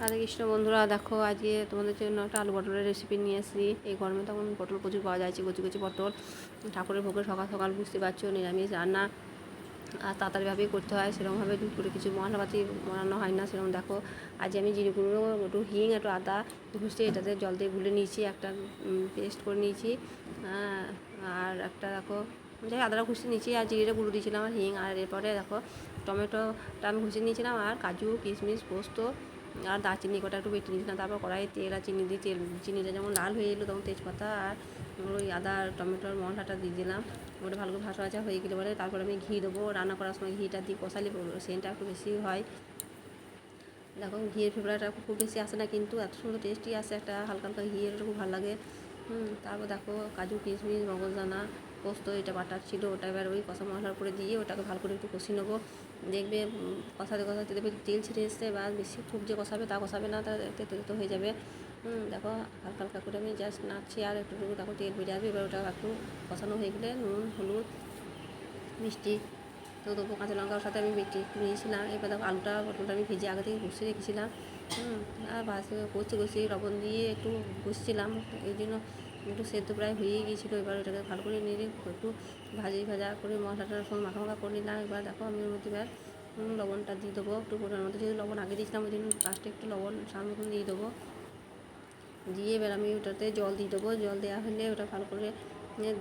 রাধে কৃষ্ণ বন্ধুরা, দেখো আজকে তোমাদের জন্য একটা আলু পটলের রেসিপি নিয়ে এসেছি। এই গরমে তখন পটল প্রচুর পাওয়া যাচ্ছে কচি কচি পটল। ঠাকুরের ভোগে সকাল সকাল বুঝতে পারছ, নিরামিষ রান্না। আর তাড়াতাড়িভাবেই করতে হয়, সেরকমভাবে করে কিছু মশলাপাতি বানানো হয় না, সেরকম দেখো। আজ আমি জিরে গুঁড়ো একটু হিং, একটু আদা, ঘুষতে এটাতে জল দিয়ে গুলে নিয়েছি, একটা পেস্ট করে নিয়েছি। আর একটা দেখো, যাই আদাটা ঘুষতে নিয়েছি, আর জিরে গুঁড়ো দিয়েছিলাম, আর হিং, আর এরপরে দেখো, টমেটোটা আমি ঘুষে নিয়েছিলাম, আর কাজু, কিশমিশ, পোস্ত আর দারচিনি কটা একটু বেটে নিয়েছিলাম তারপর কড়াইয়ে তেল আর চিনি দিয়ে তেল চিনিটা যেমন লাল হয়ে এলো তখন তেজপাতা আর ওই আদা আর টমেটোর মশলাটা দিয়ে দিলাম। ওটা ভালো করে ভাসা ভাজা হয়ে গেলে পরে তারপর আমি ঘি দেবো। রান্না করার সময় ঘিটা দিয়ে কষালে সেন্টটা একটু বেশি হয়। দেখো ঘিয়ের ফ্লেভারটা খুব বেশি আসে না কিন্তু এত সুন্দর টেস্টি আসে একটা হালকা হালকা ঘিয়ের খুব ভালো লাগে। হুম তারপর দেখো কাজু কিশমিশ মগজদানা পোস্ত এটা বাটার ছিল ওটা এবার ওই কষা মশলার উপরে দিয়ে ওটাকে ভালো করে একটু কষিয়ে নেব। দেখবে কষাতে কষাতে দেখবে তেল ছিটে এসছে বা বেশি খুব যে কষাবে তা কষাবে না তা তেতো তেতো হয়ে যাবে। হুম, দেখো হালকা হালকা করে আমি জাস্ট নাড়ছি আর একটু একটু দেখো তেল বেরিয়ে আসবে এবার ওটা একটু কষানো হয়ে গেলে নুন হলুদ মিষ্টি তো দেবো কাঁচা লঙ্কার সাথে আমি বেটে একটু নিয়েছিলাম। এবার দেখো আলুটা পটলটা আমি ভেজে আগে থেকে বসিয়ে রেখেছিলাম। আর ভাজতে কষতে কষতে লবণ দিয়ে একটু বসছিলাম এই জন্য একটু সেদ্ধ প্রায় হয়েই গিয়েছিল। এবার ওটাকে ভালো করে নিয়ে একটু ভাজি ভাজা করে মশলাটার সঙ্গে মাখা মাখা করে নিলাম। এবার দেখো আমি ওর মধ্যে এবার লবণটা দিয়ে দেবো একটু পরিমাণ মতো। যেহেতু লবণ আগে দিয়েছিলাম, ওই জন্য লাস্টে একটু লবণ সার মতন দিয়ে দেবো। দিয়ে এবার আমি ওটাতে জল দিয়ে দেবো। জল দেওয়া হলে ওটা ভালো করে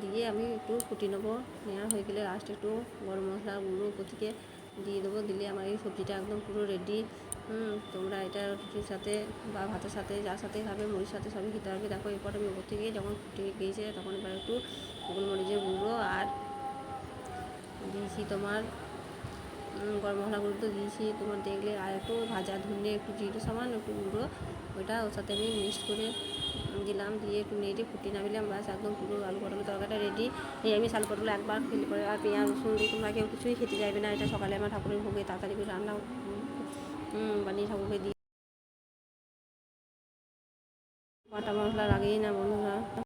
দিয়ে আমি একটু ফুটিয়ে নেব। নেওয়া হয়ে গেলে লাস্টে একটু গরম মশলা গুঁড়ো উপর দিয়ে দেবো। দিলে আমার এই সবজিটা একদম পুরো রেডি তোমরা এটা রুটির সাথে বা ভাতের সাথে, যার সাথে খাবে, মুড়ির সাথে সবই খেতে পারবে। দেখো, এরপর আমি উপর থেকে যখন ফুটিয়ে গিয়েছে, তখন এবার একটু গোলমরিচের গুঁড়ো আর দিয়েছি তোমার গরম মশলা গুঁড়ো তো দিয়েছি। তোমার দেখলে আর একটু ভাজা ধুনে একটু জিরে সামান একটু গুঁড়ো, ওইটা ওর সাথে আমি মিক্সড করে দিলাম, দিয়ে একটু নেড়ে ফুটিয়ে নামিলাম বাস একদম পুরো আলু পটলের তরকারিটা রেডি এই আমি আলু পটল একবার খেলে করে আর পেঁয়াজ, রসুন তোমরা কেউ কিছুই খেতে যাবে না, এটা সকালে আমার ঠাকুরের ভোগে তাড়াতাড়ি করে রান্না বানিয়ে ঠাকুরকে দিই বাটা মশলা লাগেই না বন্ধুরা।